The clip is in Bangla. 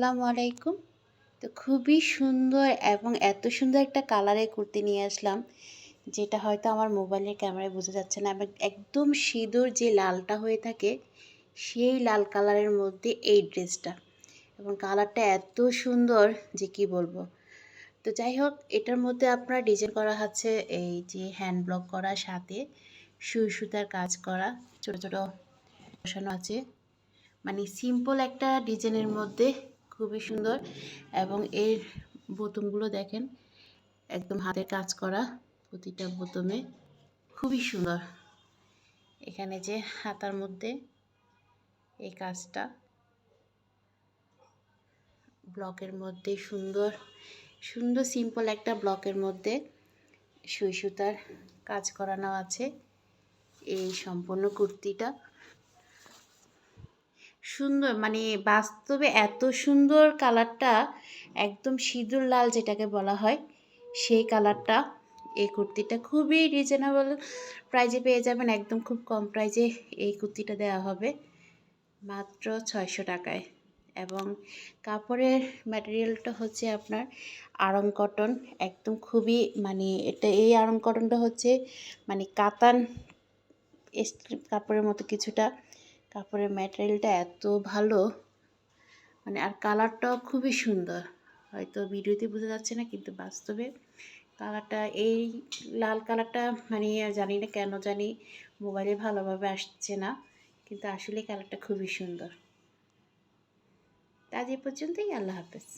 আসসালামু আলাইকুম। তো খুবই সুন্দর এবং এত সুন্দর একটা কালারের কুর্তি নিয়ে আসলাম, যেটা হয়তো আমার মোবাইলের ক্যামেরায় বোঝা যাচ্ছে না এবং একদম সিঁদুর যে লালটা হয়ে থাকে, সেই লাল কালারের মধ্যে এই ড্রেসটা এবং কালারটা এত সুন্দর যে কি বলব। তো যাই হোক, এটার মধ্যে আপনার ডিজাইন করা হচ্ছে এই যে হ্যান্ড ব্লক করা, সাথে সুই সুতার কাজ করা, ছোট ছোট বসানো আছে। মানে সিম্পল একটা ডিজাইনের মধ্যে খুবই সুন্দর এবং এর বোতামগুলো দেখেন, একদম হাতের কাজ করা প্রতিটা বোতামে খুবই সুন্দর। এখানে যে হাতার মধ্যে এই কাজটা ব্লকের মধ্যে সুন্দর সুন্দর সিম্পল একটা ব্লকের মধ্যে সুই সুতার কাজ করানো আছে। এই সম্পূর্ণ কুর্তিটা সুন্দর মানে বাস্তবে এত সুন্দর কালারটা একদম সিঁদুর লাল যেটাকে বলা হয়, সেই কালারটা এই কুর্তিটা খুবই রিজনেবল প্রাইজে পেয়ে যাবেন, একদম খুব কম প্রাইজে এই কুর্তিটা দেওয়া হবে, মাত্র ছয়শো টাকায়। এবং কাপড়ের ম্যাটেরিয়ালটা হচ্ছে আপনার আড়ং কটন একদম খুবই মানে এটা, এই আড়ং কটনটা হচ্ছে মানে কাতান কাপড়ের মতো কিছুটা কাপড়ের ম্যাটেরিয়ালটা এত ভালো মানে আর কালারটাও খুবই সুন্দর। হয়তো ভিডিওতে বোঝা যাচ্ছে না, কিন্তু বাস্তবে কালারটা এই লাল কালারটা মানে জানি না কেন জানি মোবাইলে ভালোভাবে আসছে না, কিন্তু আসলে কালারটা খুবই সুন্দর। আজ পর্যন্তই, আল্লাহ হাফেজ।